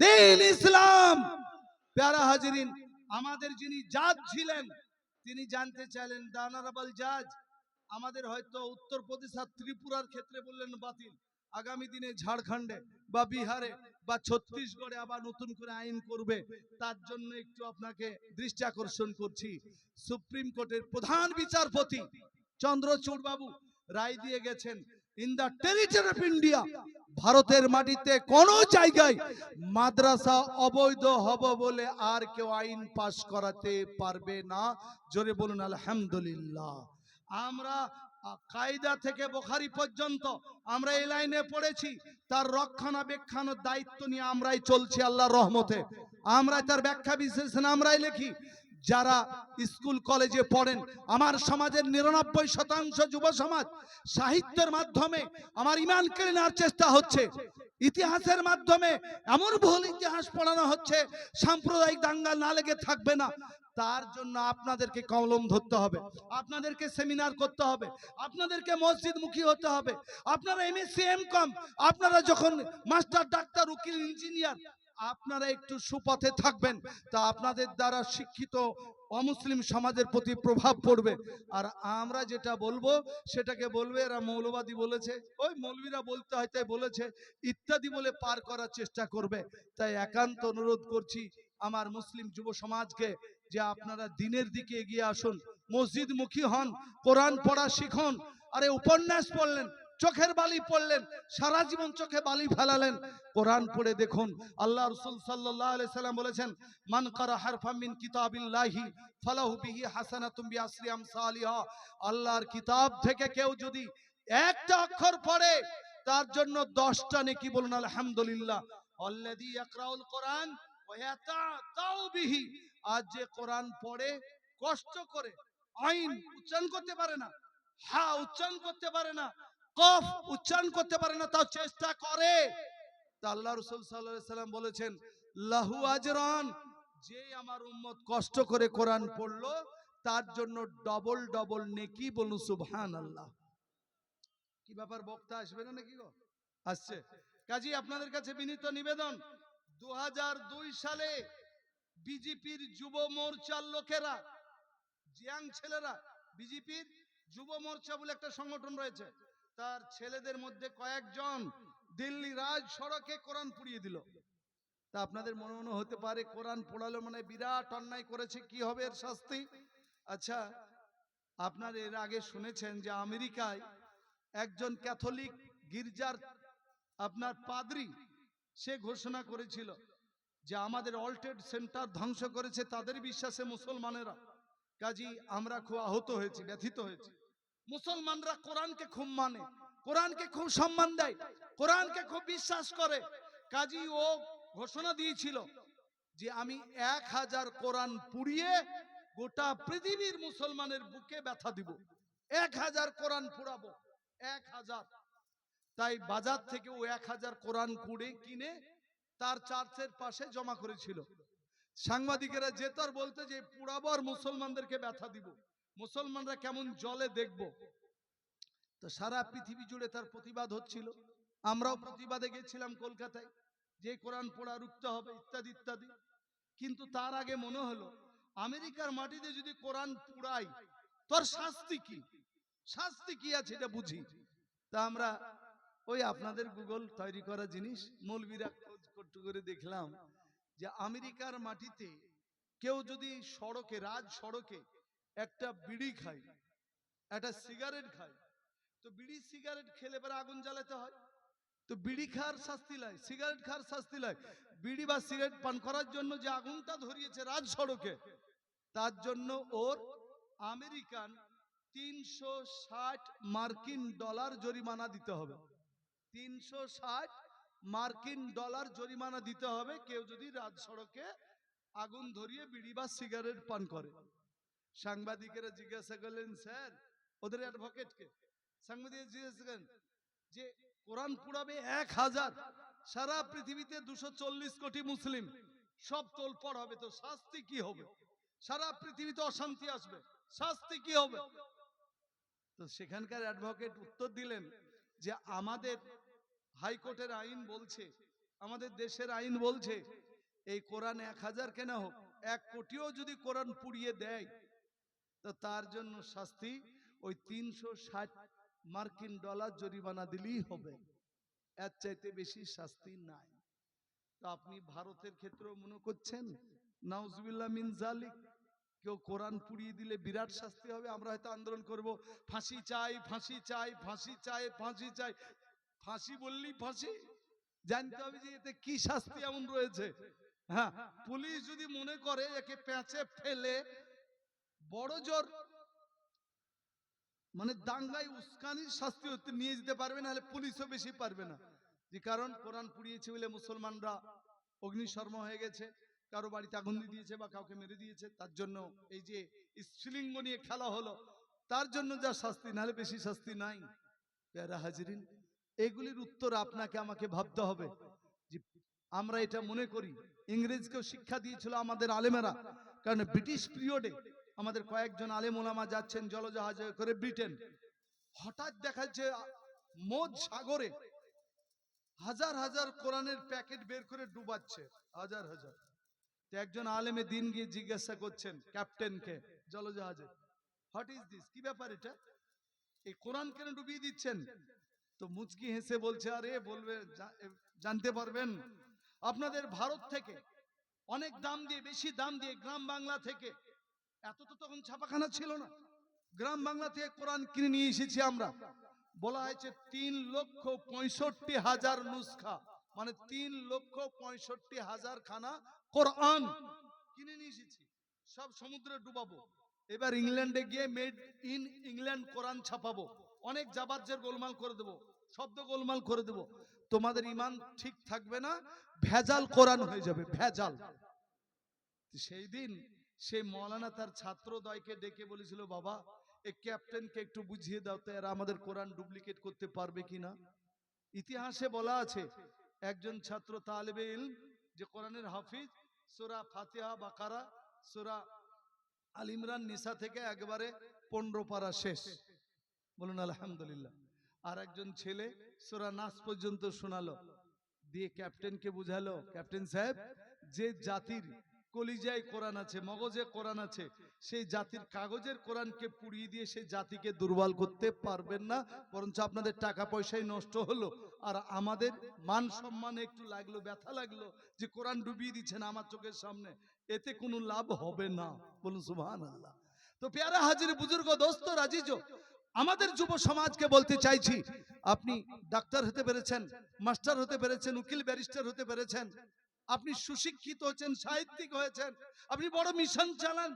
দিন ইসলাম। প্যারা হাজিরিন, আমাদের যিনি জাজ ছিলেন, তিনি জানতে চাইলেন দানারাবাল জাজ, আমাদের হয়তো উত্তরপ্রদেশ আর ত্রিপুরার ক্ষেত্রে বললেন বাতিল। আগামী দিনে ঝাড়খণ্ডে বা বিহারে বা ছত্তিশগড়ে আবার নতুন করে আইন করবে, তার জন্য একটু আপনাকে দৃষ্টি আকর্ষণ করছি। সুপ্রিম কোর্টের প্রধান বিচারপতি চন্দ্রচূড় বাবু রায় দিয়ে গেছেন in the territory of India ভারতের মাটিতে কোন জায়গায় মাদ্রাসা অবৈধ হবে বলে আর কেউ আইন পাশ করাতে পারবে না। জোরে বলুন, আলহামদুলিল্লাহ। আমরা কায়দা থেকে বোখারি পর্যন্ত আমরা এই লাইনে পড়েছি। তার রক্ষণাবেক্ষণের দায়িত্ব নিয়ে আমরাই চলছি আল্লাহর রহমতে। আমরা তার ব্যাখ্যা বিশ্লেষণ আমরাই লিখি। যারা স্কুল, কলেজে পড়েন, আমার সমাজের নিরানব্বই শতাংশ যুব সমাজ সাহিত্যের মাধ্যমে আমার ইমান কেড়ে নেওয়ার চেষ্টা হচ্ছে। ইতিহাসের মাধ্যমে এমন ভুল ইতিহাস পড়ানো হচ্ছে, সাম্প্রদায়িক দাঙ্গা না লেগে থাকবে না। তার জন্য আপনাদেরকে কলম ধরতে হবে, আপনাদেরকে সেমিনার করতে হবে, আপনাদেরকে মসজিদ মুখী হতে হবে। আপনারা এমএসসি এম কম আপনারা যখন মাস্টার, ডাক্তার, উকিল, ইঞ্জিনিয়ার আপনারা একটু সুপথে থাকবেন, তা আপনাদের দ্বারা শিক্ষিত অমুসলিম সমাজের প্রতি প্রভাব পড়বে। আর আমরা যেটা বলব, সেটাকে বলবে এরা মৌলবাদী বলেছে। ওই মৌলবীরা বলতে হয়, তাই বলেছে, ইত্যাদি বলে পার করার চেষ্টা করবে। তাই একান্ত অনুরোধ করছি আমার মুসলিম যুব সমাজকে যে আপনারা দিনের দিকে এগিয়ে আসুন। মসজিদ মুখী হন, কোরআন পড়া শিখুন। আরে উপন্যাস পড়লেন চোখের বালি পড়লেন, সারা জীবন চোখে বালি ফেলালেন। কোরআন পড়ে দেখুন, আল্লাহ রসুল সাল্লাম বলেছেন, মান কারা হারফাম মিন কিতাবিল্লাহি, ফালাহু বিহি হাসানাতুম বিআশরি আমসালিহা আল্লাহর কিতাব থেকে কেউ যদি একটা অক্ষর পড়ে, তার জন্য দশটা নেকি বলুন, আলহামদুলিল্লাহ। আল্লাযী ইয়াকরাউল কোরআন আজ যে কোরআন পড়ে, কষ্ট করে, আইন উচ্চারণ করতে পারে না, হা উচ্চারণ করতে পারে না কফ উচ্চারণ করতে পারে না, তাও চেষ্টা করে। তা আল্লাহ রসুল সাল্লাম বলেছেন, লাহু আজরান যে আমার উম্মত কষ্ট করে কোরআন পড়ল, তার জন্য ডবল ডবল নেকি বলুন সুবহান আল্লাহ কি ব্যাপার, বক্তা আসবে না নাকি গো? আসছে। কাজী, আপনাদের কাছে বিনীত নিবেদন দু হাজার দুই সালে বিজেপির যুব মোর্চার লোকেরা, জিয়াং ছেলেরা, বিজেপির যুব মোর্চা বলে একটা সংগঠন রয়েছে তার ছেলেদের মধ্যে কয়েকজন দিল্লি রাজ সড়কে কোরআন পুড়িয়ে দিল। তা আপনাদের মনে মনে হতে পারে কোরআন পোড়ালো মানে বিরাট অন্যায় করেছে, কি হবে এর শাস্তি? আচ্ছা আপনার এর আগে শুনেছেন যে আমেরিকায় একজন ক্যাথলিক গির্জার আপনার পাদ্রি, সে ঘোষণা করেছিল যে আমাদের অল্টেড সেন্টার ধ্বংস করেছে তাদের বিশ্বাসে মুসলমানেরা। কাজী, আমরা খুব আহত হয়েছি, ব্যথিত হয়েছি। মুসলমানরা কোরআনকে খুব মানে। কোরআনকে খুব সম্মান দেয়। কোরআনকে খুব বিশ্বাস করে। কাজী ও ঘোষণা দিয়েছিল যে আমি এক হাজার কোরআন পুড়িয়ে গোটা পৃথিবীর মুসলমানের বুকে ব্যথা দিব। এক হাজার কোরআন পুরাবো এক হাজার। তাই বাজার থেকে ও এক হাজার কোরআন কুড়ে কিনে তার চার্চের পাশে জমা করেছিল। সাংবাদিকেরা যেত আর বলতে যে পুরাবো আর মুসলমানদেরকে ব্যথা দিব। মুসলমানরা কেমন জলে দেখব? তো সারা পৃথিবী জুড়ে তার প্রতিবাদ হচ্ছিল। আমরাও প্রতিবাদে গেছিলাম কলকাতায়, যে কোরআন পড়া রুখতে হবে, ইত্যাদি ইত্যাদি। কিন্তু তার আগে মনে হলো, আমেরিকার মাটিতে যদি কোরআন পুড়াই, তোর শাস্তি কি? শাস্তি কি আছে এটা বুঝি? তা আমরা ওই আপনাদের গুগল তৈরি করা জিনিস, মৌলবীরা খোঁজ করতে করে দেখলাম যে আমেরিকার মাটিতে কেউ যদি সড়কে, রাজ সড়কে একটা বিড়ি খায় একটা সিগারেট খায় তো বিড়ি সিগারেট খেলে পরে আগুন জ্বালাতে হয়। তো বিড়ি খাওয়ার শাস্তি লাই, সিগারেট খাওয়ার শাস্তি লাই। বিড়ি বা সিগারেট পান করার জন্য যে আগুনটা ধরিয়েছে রাজ সড়কে, তার জন্য ওর আমেরিকান তিনশো ষাট মার্কিন ডলার জরিমানা দিতে হবে। তিনশো ষাট মার্কিন ডলার জরিমানা দিতে হবে, কেউ যদি রাজ সড়কে আগুন ধরিয়ে বিড়ি বা সিগারেট পান করে। সাংবাদিকেরা জিজ্ঞাসা করলেন, স্যার, ওদের অ্যাডভোকেটকে সাংবাদিক জিজ্ঞাসা করেন যে কোরআন পুরাবে এক হাজার, সারা পৃথিবীতে দুশো চল্লিশ কোটি মুসলিম। সব তোলপড় হবে তো, শাস্তি কি হবে? সারা পৃথিবীতে অশান্তি আসবে, শাস্তি কি হবে? তো সেখানকার অ্যাডভোকেট উত্তর দিলেন যে, আমাদের হাইকোর্টের আইন বলছে, আমাদের দেশের আইন বলছে, এই কোরআন এক হাজার কেনা হোক, এক কোটিও যদি কোরআন পুড়িয়ে দেয় তো তার জন্য শাস্তি ওই তিনশো ষাট মার্কিন ডলার জরিমানা দিলেই হবে। এর চাইতে বেশি শাস্তি নাই। তো আপনি ভারতের ক্ষেত্রেও মনে করছেন, নাউজুবিল্লাহ মিন কেউ কোরআন পুড়িয়ে দিলে বিরাট শাস্তি হবে, আমরা হয়তো আন্দোলন করব, ফাঁসি চাই ফাঁসি চাই ফাঁসি চাই ফাঁসি চাই, ফাঁসি বললেই ফাঁসি? জানতে হবে যে এতে কি শাস্তি এমন রয়েছে। হ্যাঁ পুলিশ যদি মনে করে একে প্যাঁচে ফেলে বড় জোর মানে দাঙ্গায় উস্কানির শাস্তি হতে নিয়ে যেতে পারবে না পুলিশও বেশি পারবে না। যে কারণ কোরআন পুড়িয়েছে বলে মুসলমানরা অগ্নিশর্মা হয়ে গেছে, কারও বাড়িতে আগুন দিয়ে দিয়েছে বা কাউকে মেরে দিয়েছে, তার জন্য এই যে স্ত্রীলিঙ্গ নিয়ে খেলা হলো, তার জন্য যা শাস্তি, নাহলে বেশি শাস্তি নাই। প্যারা হাজরিন, এগুলির উত্তর আপনাকে, আমাকে ভাবতে হবে যে আমরা এটা মনে করি। ইংরেজকেও শিক্ষা দিয়েছিল আমাদের আলেমেরা, কারণ ব্রিটিশ পিরিয়ডে আমাদের কয়েকজন আলেম ওলামা যাচ্ছেন জলজাহাজে করে ব্রিটেন। হঠাৎ দেখা যাচ্ছে সাগরে হাজার হাজার কোরআনের প্যাকেট বের করে ডুবাচ্ছে, হাজার হাজার। একজন আলেমে দিন গিয়ে জিজ্ঞাসা করছেন, ক্যাপ্টেনকে জলজাহাজে হোয়াট ইজ দিস কি ব্যাপার এটা? এই কোরআন কেন ডুবিয়ে দিচ্ছেন? তো মুচকি হেসে বলছে, আরে, বলবে জানতে পারবেন, আপনাদের ভারত থেকে অনেক দাম দিয়ে, বেশি দাম দিয়ে গ্রাম বাংলা থেকে এত তো তখন ছাপাখানা ছিল না। গ্রাম বাংলা থেকে কোরআন কিনে নিয়ে এসেছি আমরা। বলা হয়েছে তিন লক্ষ পঁয়ষট্টি হাজার নুসখা। মানে তিন লক্ষ পঁয়ষট্টি হাজার খানা কোরআন কিনে নিয়ে এসেছি। সব সমুদ্রে ডুবাবো। এবার ইংল্যান্ডে গিয়ে মেড ইন ইংল্যান্ড কোরআন ছাপাবো। অনেক জাবাজ্যের গোলমাল করে দেবো। শব্দ গোলমাল করে দেবো। তোমাদের ইমান ঠিক থাকবে না, ভেজাল কোরআন হয়ে যাবে, ভেজাল। সেই দিন সেই মৌলানা তার ছাত্রদয়কে ডেকে বলেছিল, বাবা এই ক্যাপ্টেনকে একটু বুঝিয়ে দাও তো এরা আমাদের কোরআন ডুপ্লিকেট করতে পারবে কিনা? ইতিহাসে বলা আছে, একজন ছাত্র তালেবে ইলম যে কোরআনের হাফিজ, সুরা ফাতিহা, বাকারা, সুরা আল ইমরান, নিসা থেকে একবারে পনেরো পারা শেষ। বলুন, আলহামদুলিল্লাহ। আর একজন ছেলে সুরা নাস পর্যন্ত শোনালো, দিয়ে ক্যাপ্টেনকে বুঝালো, ক্যাপ্টেন সাহেব, যে জাতির কলিজায় কোরআন আছে, মগজে কোরআন আছে, সেই জাতির কাগজের কোরআনকে পুড়িয়ে দিয়ে সেই জাতিকে দুর্বল করতে পারবেন না, বরঞ্চ আপনাদের টাকা পয়সাই নষ্ট হলো। আর আমাদের মান সম্মান একটু লাগল, ব্যথা লাগল, যে কোরআন ডুবিয়ে দিচ্ছেন আমার চোখের সামনে, এতে কোনো লাভ হবে না। বলুন সুবহান আল্লাহ তো পেয়ারা হাজির বুজুর্গ, দোস্ত, রাজিজ, আমাদের যুব সমাজকে বলতে চাইছি, আপনি ডাক্তার হতে পেরেছেন, মাস্টার হতে পেরেছেন, উকিল ব্যারিস্টার হতে পেরেছেন আপনি সুশিক্ষিত হয়েছেন সাহিত্যিক হয়েছেন আপনি বড় মিশন চালান।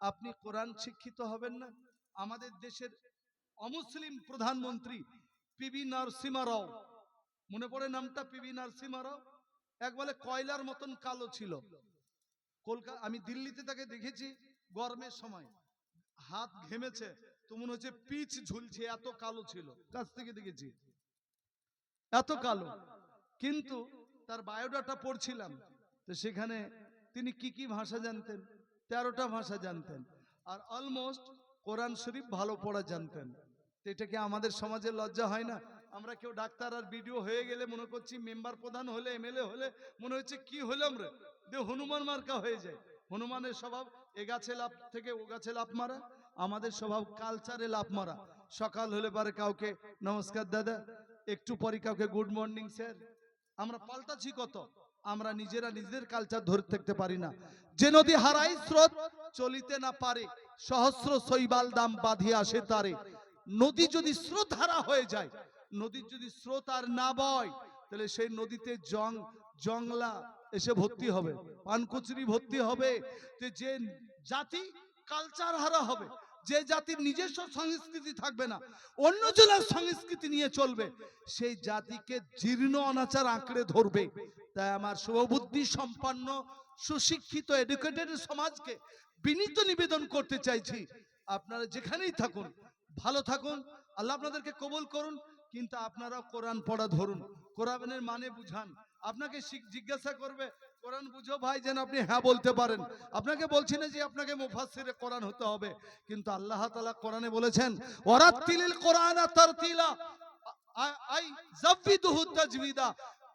আপনি কোরআন শিক্ষিত হবেন না। আমাদের দেশের অমুসলিম প্রধানমন্ত্রী পিবি নরসিমা রাও মনে পড়ে নামটা পিবি নরসিমা রাও এক বলে কয়লার মতন কালো ছিল। কলকাতা আমি দিল্লিতে তাকে দেখেছি গরমের সময়। হাত ঘেমেছে তো মনে হচ্ছে পিচ ঝুলছে এত কালো ছিল। কাছ থেকে দেখেছি। এত কালো। কিন্তু তার বায়োডাটা পড়ছিলাম। তো সেখানে তিনি কি কি ভাষা জানতেন? তেরোটা ভাষা জানতেন। আর অলমোস্ট কোরআন শরীফ ভালো পড়া জানতেন। তো এটা কি আমাদের সমাজে লজ্জা হয় না? আমরা কেউ ডাক্তার আর বিডিও হয়ে গেলে মনে করছি মেম্বার প্রধান হলে, এমএলএ হলে, মনে হচ্ছে কি হলাম রে যে হনুমান মার্কা হয়ে যায়। হনুমানের স্বভাব, এ গাছে লাভ থেকে ও গাছে লাভ মারা, আমাদের স্বভাব কালচারে লাভ মারা। সকাল হলে পারে কাউকে, নমস্কার দাদা, একটু পরে কাউকে গুড মর্নিং স্যার আমরা পাল্টাচ্ছি কত? আমরা নিজেরা নিজেদের কালচার ধরে থাকতে পারি না। যে নদী হারাই স্রোত চলিতে না পারে, সহস্র শৈবাল দাম বাঁধিয়ে আসে তারে। নদী যদি স্রোত হারা হয়ে যায়, নদীর যদি স্রোত আর না বয়, তাহলে সেই নদীতে জং, জংলা এসে ভর্তি হবে, পানকুচুরি ভর্তি হবে। যে জাতি কালচার হারা হবে যে জাতির নিজস্ব সংস্কৃতি থাকবে না, অন্য জনের সংস্কৃতি নিয়ে চলবে, সেই জাতিকে জীর্ণ অনাচার আঁকড়ে ধরবে। তাই আমার শুভবুদ্ধি সম্পন্ন, সুশিক্ষিত এডুকেটেড সমাজকে বিনীত নিবেদন করতে চাইছি। আপনারা যেখানেই থাকুন, ভালো থাকুন, আল্লাহ আপনাদেরকে কবুল করুন, কিন্তু আপনারা কোরআন পড়া ধরুন। কোরআনের মানে বুঝান। আপনাকে জিজ্ঞাসা করবে কোরআন বুঝো ভাই যেন আপনি হ্যাঁ বলতে পারেন। আপনাকে বলছি না যে আপনাকে কোরআন হতে হবে, কিন্তু আল্লাহ কোরআনে বলেছেন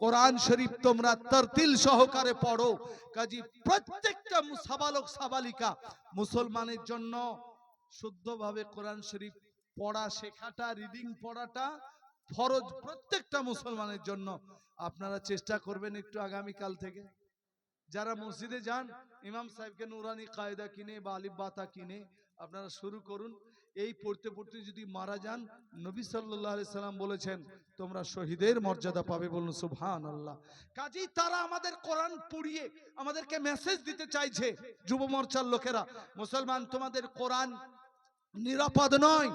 কোরআন শরীফ তোমরা তরতিল সহকারে পড়ো। কাজী প্রত্যেকটা সাবালক সাবালিকা মুসলমানের জন্য শুদ্ধভাবে কোরআন শরীফ পড়া শেখাটা, রিডিং পড়াটা ফরজ প্রত্যেকটা মুসলমানের জন্য। আপনারা চেষ্টা করবেন একটু আগামীকাল থেকে। যারা মসজিদে যান, ইমাম সাহেবকে নুরানি কায়দা কিনে বা আলিফ বাতা কিনে আপনারা শুরু করুন। এই পড়তে পড়তে যদি মারা যান, নবী সাল্লাল্লাহু সাল্লাম বলেছেন, তোমরা শহীদের মর্যাদা পাবে বলুন সুবহান আল্লাহ কাজেই তারা আমাদের কোরআন পুড়িয়ে আমাদেরকে মেসেজ দিতে চাইছে, যুব মোর্চার লোকেরা, মুসলমান, তোমাদের কোরআন নিরাপদ নয়।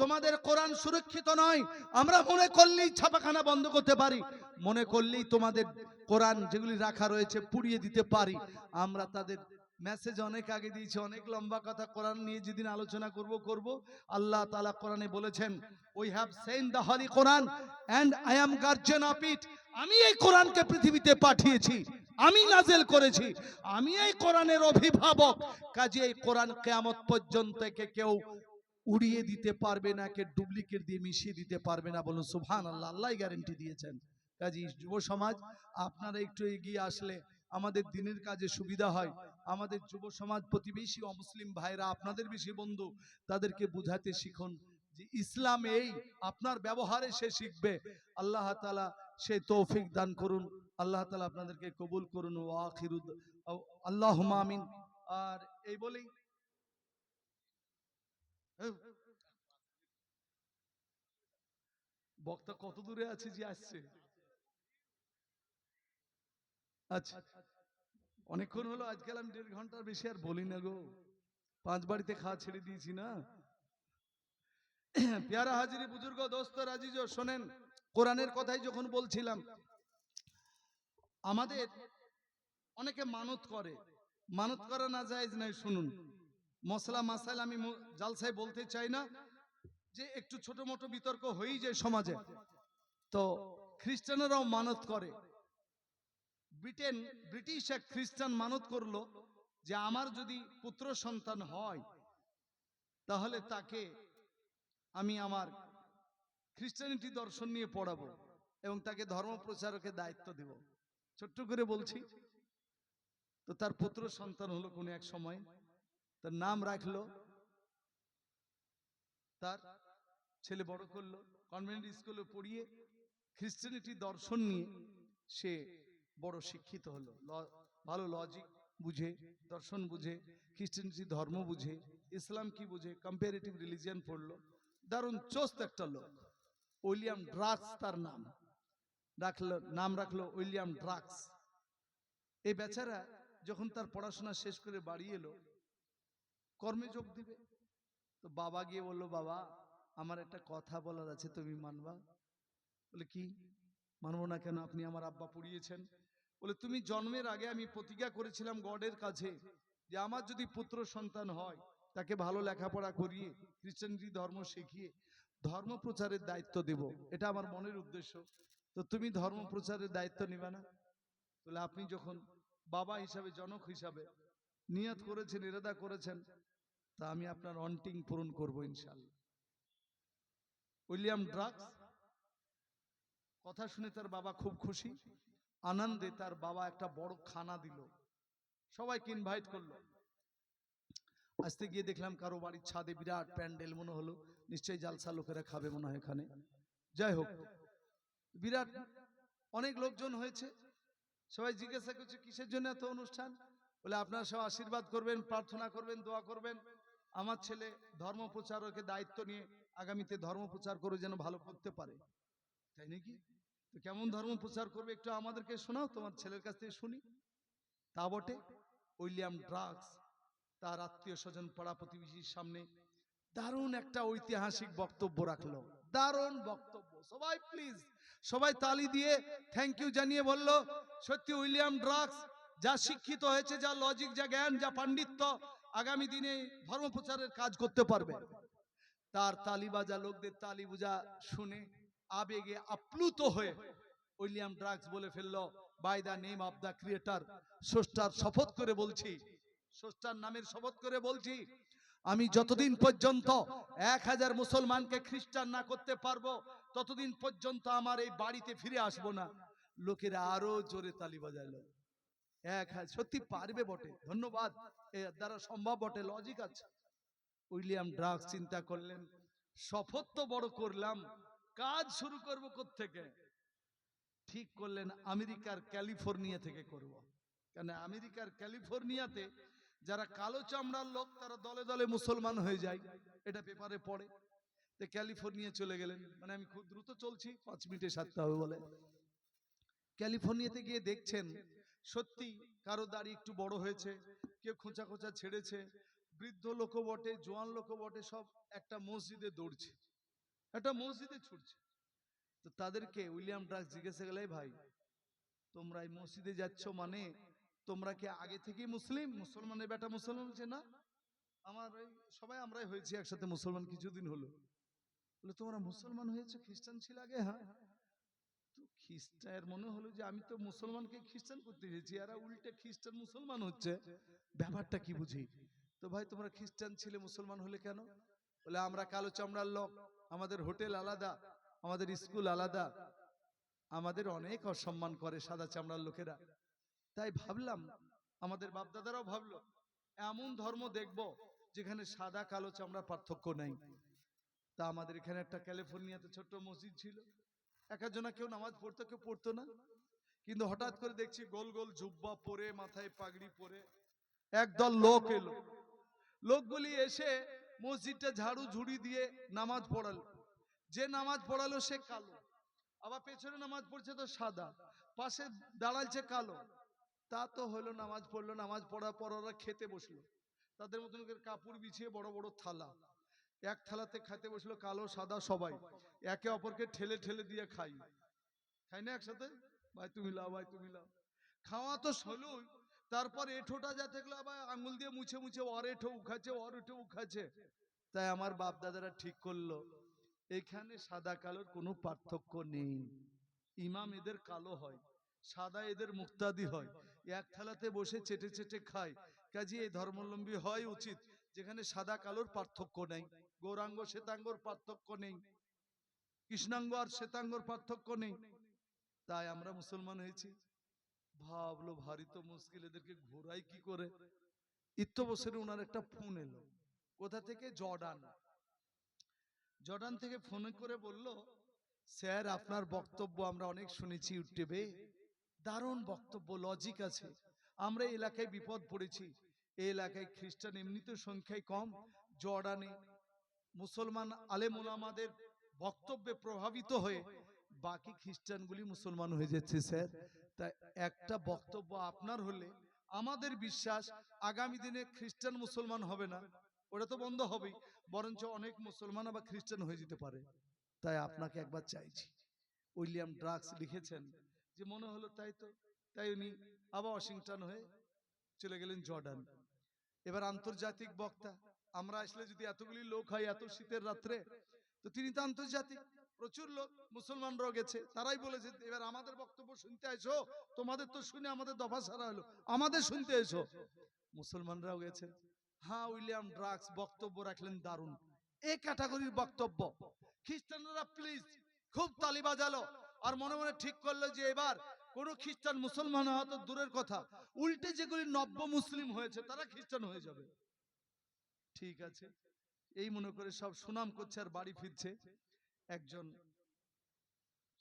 তোমাদের কোরআন সুরক্ষিত নয়। আমরা মনে করলেই ছাপাখানা বন্ধ করতে পারি। মনে করলেই তোমাদের কোরআন যেগুলি রাখা রয়েছে পুড়িয়ে দিতে পারি। আমরা তাদের মেসেজ অনেক আগে দিয়েছি, অনেক লম্বা কথা। কোরআন নিয়ে যেদিন আলোচনা করব করব। আল্লাহ তাআলা কোরআনে বলেছেন we have sent the holy Quran and I am guardian of it আমি এই কোরআনকে পৃথিবীতে পাঠিয়েছি। আমি নাজেল করেছি। আমি এই কোরআনের অভিভাবক। কাজে এই কোরআন কেয়ামত পর্যন্ত কেউ উড়িয়ে দিতে পারবে না কে ডুপ্লিকেট দিয়ে মিশিয়ে দিতে পারবে না, বলুন সুবহান আল্লাহ আল্লাহ গ্যারেন্টি দিয়েছেন। কাজে যুব সমাজ, আপনারা একটু এগিয়ে আসলে আমাদের দিনের কাজে সুবিধা হয়। আমাদের যুব সমাজ প্রতিবেশী অমুসলিম ভাইরা আপনাদের বেশি বন্ধু, তাদেরকে বুঝাতে শিখুন যে ইসলাম এই, আপনার ব্যবহারে সে শিখবে। আল্লাহ তালা সে তৌফিক দান করুন, আল্লাহ তালা আপনাদেরকে কবুল করুন ও আখিরুদ আল্লাহ মামিন আর এই বলেই বক্তা কত দূরে আছে যে আসছে? আচ্ছা। অনেকক্ষণ হলো আজকাল আমি দেড় ঘণ্টার বেশি আর বলি না গো। পাঁচ বাড়িতে খাওয়া ছেড়ে দিয়েছি না। পেয়ারা হাজিরি বুজুর্গ, দোস্ত, রাজিজ, শোনেন, কোরআনের কথাই যখন বলছিলাম, আমাদের অনেকে মানত করে। মানত করা না যায় নাই শুনুন। মশলা মাসাইল আমি জালসায় বলতে চাই না যে একটু ছোট মোটো বিতর্ক হয়েই যায় সমাজে। তো খ্রিস্টানেরাও মানত করে। ব্রিটেন, ব্রিটিশ এক খ্রিস্টান মানত করল যে আমার যদি পুত্র সন্তান হয়, তাহলে তাকে আমি আমার খ্রিস্টানিটি দর্শন নিয়ে পড়াবো এবং তাকে ধর্ম প্রচারকের দায়িত্ব দেব। ছোট্ট করে বলছি। তো তার পুত্র সন্তান হলো কোন এক সময়। তার নাম রাখল, তার ছেলে বড় করল কনভেন্ট স্কুলে পড়িয়ে খ্রিস্টানিটি দর্শন নিয়ে সে বড় শিক্ষিত হলো। ভালো লজিক বুঝে, দর্শন বুঝে খ্রিস্টানিটি ধর্ম বুঝে, ইসলাম কি বুঝে কম্পারেটিভ রিলিজিয়ান পড়ল। দারুণ চোস্ত একটা লোক, উইলিয়াম ড্রাক্স তার নাম। রাখল নাম রাখল উইলিয়াম ড্রাক্স। এই বেচারা যখন তার পড়াশোনা শেষ করে বাড়ি এলো কর্মে যোগ দিবে। তো বাবা গিয়ে বলল, বাবা, আমার একটা কথা বলার আছে, তুমি মানবা? বলে, কি? মানবো না কেন? আপনি আমার আব্বা পড়িয়েছেন। বলে, তুমি জন্মের আগে আমি প্রতিজ্ঞা করেছিলাম গডের কাছে যে আমার যদি পুত্র সন্তান হয়, তাকে ভালো লেখাপড়া করিয়ে, খ্রিস্টানিটি ধর্ম শিখিয়ে, ধর্ম প্রচারের দায়িত্ব দেব। এটা আমার মনের উদ্দেশ্য। তো তুমি ধর্ম প্রচারের দায়িত্ব নিবে না? বলে, আপনি যখন বাবা হিসাবে, জনক হিসাবে নিয়ত করেছেন, ইরাদা করেছেন তা আমি আপনার অন্টিং পূরণ করব ইনশাল্লাহ উইলিয়াম ড্রাক্স কথা শুনে তার বাবা খুব খুশি। আনন্দে তার বাবা একটা বড় খানা দিল। সবাইকে ইনভাইট করল। আসতে গিয়ে দেখলাম কারও বাড়ির ছাদে বিরাট প্যান্ডেল মনে হলো। নিশ্চয়ই জালসা লোকেরা খাবে মনে হয় এখানে। যাই হোক, বিরাট অনেক লোকজন হয়েছে। সবাই জিজ্ঞাসা করছে, কিসের জন্য এত অনুষ্ঠান? বলে, আপনারা সব আশীর্বাদ করবেন, প্রার্থনা করবেন, দোয়া করবেন। আমার ছেলে ধর্ম প্রচারকের দায়িত্ব নিয়ে আগামীতে ধর্ম প্রচার করে যেন ভালো করতে পারে। তাই নাকি? তো কেমন ধর্ম প্রচার করবে একটু আমাদেরকে শোনাও, তোমার ছেলের কাছ থেকে শুনি। তা বটে, উইলিয়াম ড্রাগস, তার আত্মীয় স্বজন পাড়া প্রতিবেশীর সামনে দারুণ একটা ঐতিহাসিক বক্তব্য রাখল। দারুণ বক্তব্য। সবাই প্লিজ সবাই তালি দিয়ে থ্যাংক ইউ জানিয়ে বলল, সত্যি উইলিয়াম ড্রাগস যা শিক্ষিত হয়েছে, যা লজিক যা জ্ঞান, যা পাণ্ডিত্য আগামী দিনে ধর্ম প্রচারের কাজ করতে পারবে। তার তালি বাজা লোকদের তালি বুজা শুনে আবেগে আপ্লুত হয়ে উইলিয়াম ড্রাগস বলে ফেলল, by the name of the creator. স্রষ্টার শপথ করে বলছি, স্রষ্টার নামের শপথ করে বলছি, আমি যতদিন পর্যন্ত এক হাজার মুসলমানকে খ্রিস্টান না করতে পারব, ততদিন পর্যন্ত আমার এই বাড়িতে ফিরে আসব না। লোকেরা আরও জোরে তালি বাজালো এক হ্যাঁ সত্যি পারবে বটে। ধন্যবাদ। এর দ্বারা সম্ভব বটে লজিক আছে। উইলিয়াম ড্রাগস চিন্তা করলেন শপথ তো বড় করলাম কাজ শুরু করব থেকে ঠিক করলেন আমেরিকার ক্যালিফোর্নিয়া থেকে করব। কেন আমেরিকার ক্যালিফোর্নিয়াতে যারা কালো চামড়ার লোক তারা দলে দলে মুসলমান হয়ে যায়। এটা পেপারে পড়ে। তো ক্যালিফোর্নিয়া চলে গেলেন। মানে আমি খুব দ্রুত চলছি পাঁচ মিনিটে সারতে হবে বলে। ক্যালিফোর্নিয়াতে গিয়ে দেখছেন সত্যি কারও দাড়ি একটু বড় হয়েছে, কেউ খোঁচা খোঁচা ছেড়েছে, বৃদ্ধ লোক বটে, জোয়ান লোক বটে, সব একটা মসজিদে দৌড়ছে, একটা মসজিদে ছুটছে। তো তাদেরকে উইলিয়াম ড্রাক জিজ্ঞেসে গেলে ভাই, তোমরা এই মসজিদে যাচ্ছ মানে তোমরা কি আগে থেকেই মুসলিম? মুসলমানের বেটা মুসলমান বলছে না? আমার সবাই আমরাই হয়েছি একসাথে মুসলমান, কিছুদিন হলো। বলে, তোমরা মুসলমান হয়েছে, খ্রিস্টান ছিল আগে হ্যাঁ? মনে হলো যে আমি তো মুসলমানকে খ্রিস্টান করতে এসেছি উল্টে খ্রিস্টান মুসলমান হচ্ছে। ব্যাপারটা কি বুঝি? তো ভাই, তোমরা খ্রিস্টান ছিলে মুসলমান হলে কেন? বলে, আমরা কালো চামড়ার লোক, আমাদের হোটেল আলাদা, আমাদের স্কুল আলাদা, আমাদের অনেক অসম্মান করে সাদা চামড়ার লোকেরা। তাই ভাবলাম, আমাদের বাপদাদারাও ভাবলো, এমন ধর্ম দেখব যেখানে সাদা কালো চামড়া পার্থক্য নাই। তা আমাদের এখানে একটা ক্যালিফোর্নিয়াতে ছোট্ট মসজিদ ছিল। এক একজনা কেউ নামাজ পড়তো, কেউ পড়তো না। কিন্তু হঠাৎ করে দেখছি গোল গোল জুব্বা পরে, মাথায় পাগড়ি পরে, একদল লোক এলো। লোকগুলি এসে মসজিদটা ঝাড়ু ঝুড়ি দিয়ে নামাজ পড়ালো। যে নামাজ পড়ালো সে কালো। আবার পেছনে নামাজ পড়ছে তো সাদা, পাশে দাঁড়াচ্ছে কালো। তা তো হলো নামাজ পড়ল। নামাজ পড়ার পর ওরা খেতে বসল। তাদের মতন করে কাপড় বিছিয়ে বড় বড় থালা। এক থালাতে খাইতে বসল কালো, সাদা সবাই। একে অপরকে ঠেলে ঠেলে দিয়ে খাই। খাই না একসাথে? ভাই, তুমি লাও, ভাই, তুমি লাও। খাওয়া তো হলোই তারপর এঠোটা যা থাকল আবার আঙ্গুল দিয়ে মুছে মুছে ওর এঠো উখাচ্ছে ওর এঠো উখাচ্ছে। তাই আমার বাপ দাদারা ঠিক করল। এখানে সাদা কালোর কোনো পার্থক্য নেই। ইমাম এদের কালো হয়, সাদা এদের মুক্তাদি হয়। এক থালাতে বসে চেটে চেটে খায়। কাজে এই ধর্মাবলম্বী হয় উচিত, যেখানে সাদা কালোর পার্থক্য নেই। গৌরাঙ্গ শ্বেতাঙ্গর পার্থক্য নেই। কৃষ্ণাঙ্গ আর শ্বেতাঙ্গর পার্থক্য নেই। তাই আমরা মুসলমান হয়েছি। ভাবলো ভারী তো মুশকিল, এদেরকে ঘোরাই কি করে? ইত্য বছরে ওনার একটা ফোন এলো। কোথা থেকে? জর্ডান। জর্ডান থেকে ফোন করে বলল, স্যার, আপনার বক্তব্য আমরা অনেক শুনেছি ইউটিউবে। দারুণ বক্তব্য, লজিক আছে। আমরা এলাকায় বিপদ পড়েছি। এই এলাকায় খ্রিস্টান এমনিতে সংখ্যায় কম। জর্ডানে মুসলমান আলেম ওলামাদের বক্তব্যে প্রভাবিত হয়ে বাকি খ্রিস্টানগুলি মুসলমান হয়ে যাচ্ছে, স্যার। তাই একটা বক্তব্য আপনার হলে আমাদের বিশ্বাস আগামী দিনে খ্রিস্টান মুসলমান হবে না। ওটা তো বন্ধ হবেই, বরঞ্চ অনেক মুসলমান আবার খ্রিস্টান হয়ে যেতে পারে। তাই আপনাকে একবার চাইছি, উইলিয়াম ড্রাগস লিখেছেন যে মনে হলো তাই তো, তাই উনি আবার ওয়াশিংটন হয়ে চলে গেলেন জর্ডান। এবার আন্তর্জাতিক বক্তা আমরা আসলে যদি এতগুলি লোক হয়, এত শীতের রাত্রে, তো তিনি তো আন্তর্জাতিক, প্রচুর লোক, মুসলমানরাও গেছে। তারাই বলেছে, এবার আমাদের বক্তব্য শুনতে এসো, তোমাদের তো শুনে আমাদের দফা সারা হলো, আমাদের শুনতে এসো। মুসলমানরাও গেছে। হ্যাঁ উইলিয়াম ড্রাগস বক্তব্য রাখলেন দারুণ। এ ক্যাটাগরির বক্তব্য। খ্রিস্টানরা, প্লিজ, খুব তালি বাজালো। আর মনে মনে ঠিক করল যে এবার কোন খ্রিস্টান মুসলমান হওয়া তো দূরের কথা। উল্টে যেগুলি নব্য মুসলিম হয়েছে, তারা খ্রিস্টান হয়ে যাবে। ঠিক আছে। এই মনে করে সব সুনাম করছে আর বাড়ি ফিরছে। একজন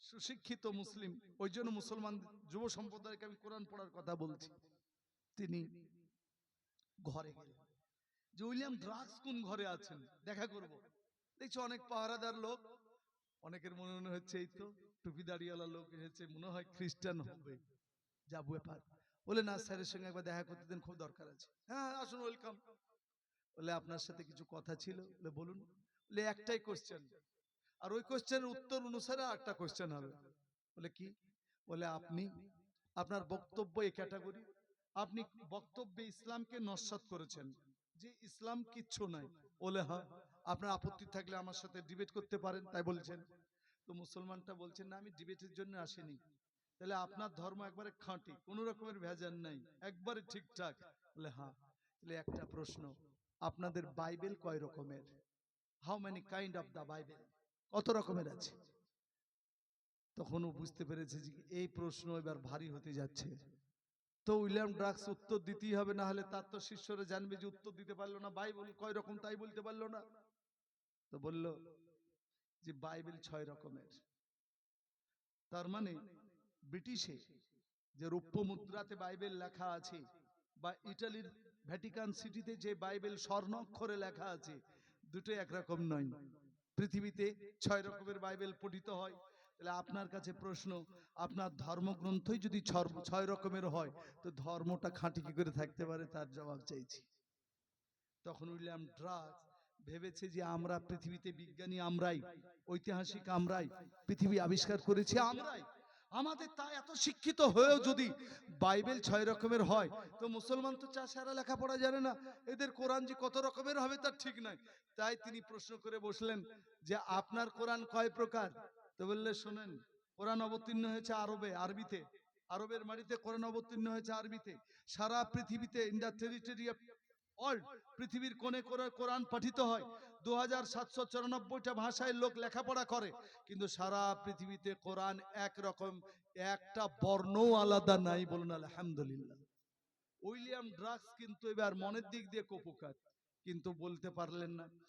সুশিক্ষিত মুসলিম, ওই জন্য মুসলমান যুব সম্প্রদায়কে আমি কোরআন পড়ার কথা বলছি। তিনি ঘরে যে উইলিয়াম ড্রাগস কোন ঘরে আছেন? দেখা করব। দেখছি অনেক পাহারাদার লোক। অনেকের মনে মনে হচ্ছে এই তো টুপি দাঁড়িয়েওয়ালা লোক এসেছে, মনে হয় খ্রিস্টান হবে। যা ব্যাপার বলে, না, স্যারের সঙ্গে একবার দেখা করতে দিন, খুব দরকার আছে। হ্যাঁ আসুন, ওয়েলকাম। বলে আপনার সাথে কিছু কথা ছিল? বলে বলুন। বলে, একটাই কোশ্চেন আর ওই কোশ্চেনের উত্তর অনুসারে একটা কোশ্চেন হবে। বলে, কি? বলে, আপনি, আপনার বক্তব্য এই ক্যাটাগরি আপনি বক্তব্যে ইসলামকে নস্বাত করেছেন। যে ইসলাম কিচ্ছু নাই বলে হ্যাঁ আপনার আপত্তি থাকলে আমার সাথে ডিবেট করতে পারেন, তাই বলছেন। তো মুসলমানটা বলছেন, না, আমি ডিবেটের জন্য আসিনি। তাহলে আপনার ধর্ম একবারে খাঁটি, কোনো রকমের ভেজাল নাই, একবারে ঠিকঠাক। বলে হ্যাঁ। তাহলে একটা প্রশ্ন আপনাদের বাইবেল কয় রকমের? How many kind of the Bible কত রকমের আছে? তখন ও বুঝতে পেরেছে যে এই প্রশ্ন এবার ভারী হতে যাচ্ছে। তো উইলিয়াম ড্রাক্স উত্তর দিতেই হবে, না হলে তার তো শিষ্যরা জানবে যে উত্তর দিতে পারল না, বাইবেল কয় রকম তাই বলতে পারল না। তো বলল যে বাইবেল ছয় রকমের। তার মানে ব্রিটিশে যে রৌপ্য মুদ্রাতে বাইবেল লেখা আছে বা ইটালির ভ্যাটিকান সিটিতে যে বাইবেল স্বর্ণক্ষরে লেখা আছে, দুটো একরকম নয়। পৃথিবীতে ছয় রকমের বাইবেল পঠিত হয়। তাহলে আপনার কাছে প্রশ্ন, আপনার ধর্মগ্রন্থই যদি ছয় রকমের হয়, তো ধর্মটা খাঁটি কি করে থাকতে পারে? তার জবাব চাইছি। তখন উইলিয়াম ড্রাক ভেবেছে যে আমরা পৃথিবীতে বিজ্ঞানী আমরাই, ঐতিহাসিক আমরাই, পৃথিবী আবিষ্কার করেছি আমরাই। আমাদের তা এত শিক্ষিত হয়েও যদি বাইবেল ছয় রকমের হয়, তো মুসলমান তো চাষারা লেখাপড়া জানে না। এদের কোরআন যে কত রকমের হবে তার ঠিক নাই। তাই তিনি প্রশ্ন করে বসলেন যে, আপনার কোরআন কয় প্রকার? তো বললে, শোনেন, কোরআন অবতীর্ণ হয়েছে আরবে, আরবিতে। আরবের মাটিতে কোরআন অবতীর্ণ হয়েছে আরবিতে। সারা পৃথিবীতে ইন দ্য পৃথিবীর কোণে কোরআন পাঠিত হয়। দু ভাষায় লোক লেখাপড়া করে, কিন্তু সারা পৃথিবীতে কোরআন একরকম, একটা বর্ণও আলাদা নাই বলুন আলহামদুলিল্লাহ। উইলিয়াম ড্রাগস কিন্তু এবার মনের দিক দিয়ে কপুকাত কিন্তু বলতে পারলেন না।